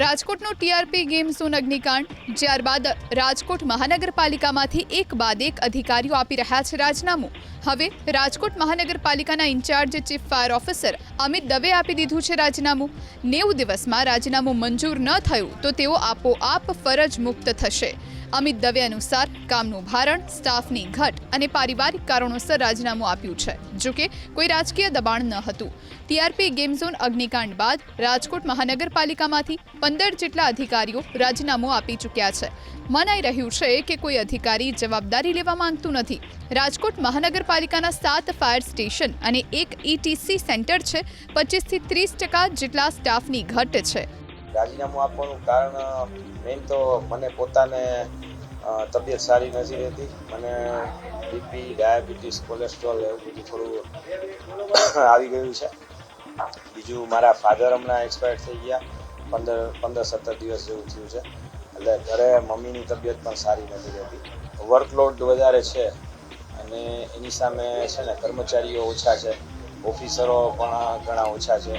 રાજકોટનો TRP game zone અગ્નિકાંડ. ત્યારબાદ રાજકોટ મહાનગરપાલિકામાંથી એક બાદ એક અધિકારીઓ આપી રહ્યા છે રાજીનામું. હવે રાજકોટ મહાનગરપાલિકાના incharge chief fire officer Amit Dave આપી દીધું છે રાજીનામું. નેવું દિવસમાં રાજીનામું મંજૂર ન થયું તો તેઓ આપોઆપ ફરજ મુક્ત થશે. અમિત દવે અનુસાર કામનું ભારણ, સ્ટાફની ઘટ અને પારિવારિક કારણોસર રાજીનામું આપ્યું છે જોકે કોઈ રાજકીય દબાણ ન હતું. ટીઆરપી ગેમ ઝોન અગ્નિકાંડ બાદ રાજકોટ મહાનગરપાલિકામાંથી પંદર જેટલા અધિકારીઓ રાજીનામું આપી ચૂક્યા છે. મનાઈ રહ્યું છે કે કોઈ અધિકારી જવાબદારી લેવા માંગતું નથી. રાજકોટ મહાનગરપાલિકાના સાત ફાયર સ્ટેશન અને એક ઈટીસી સેન્ટર છે, પચીસથી ત્રીસ ટકા જેટલા સ્ટાફની ઘટ છે. રાજીનામું આપવાનું કારણ મેઇન તો મને પોતાને તબિયત સારી નથી રહેતી મને બીપી ડાયાબિટીસ, કોલેસ્ટ્રોલ એવું બધું થોડું આવી ગયું છે. બીજું મારા ફાધર હમણાં એક્સપાયર થઈ ગયા. પંદર પંદર, સત્તર દિવસ જેવું થયું છે. એટલે ઘરે મમ્મીની તબિયત પણ સારી નથી રહેતી. વર્કલોડ વધારે છે અને એની સામે છે ને કર્મચારીઓ ઓછા છે. ઓફિસરો પણ ઘણા ઓછા છે.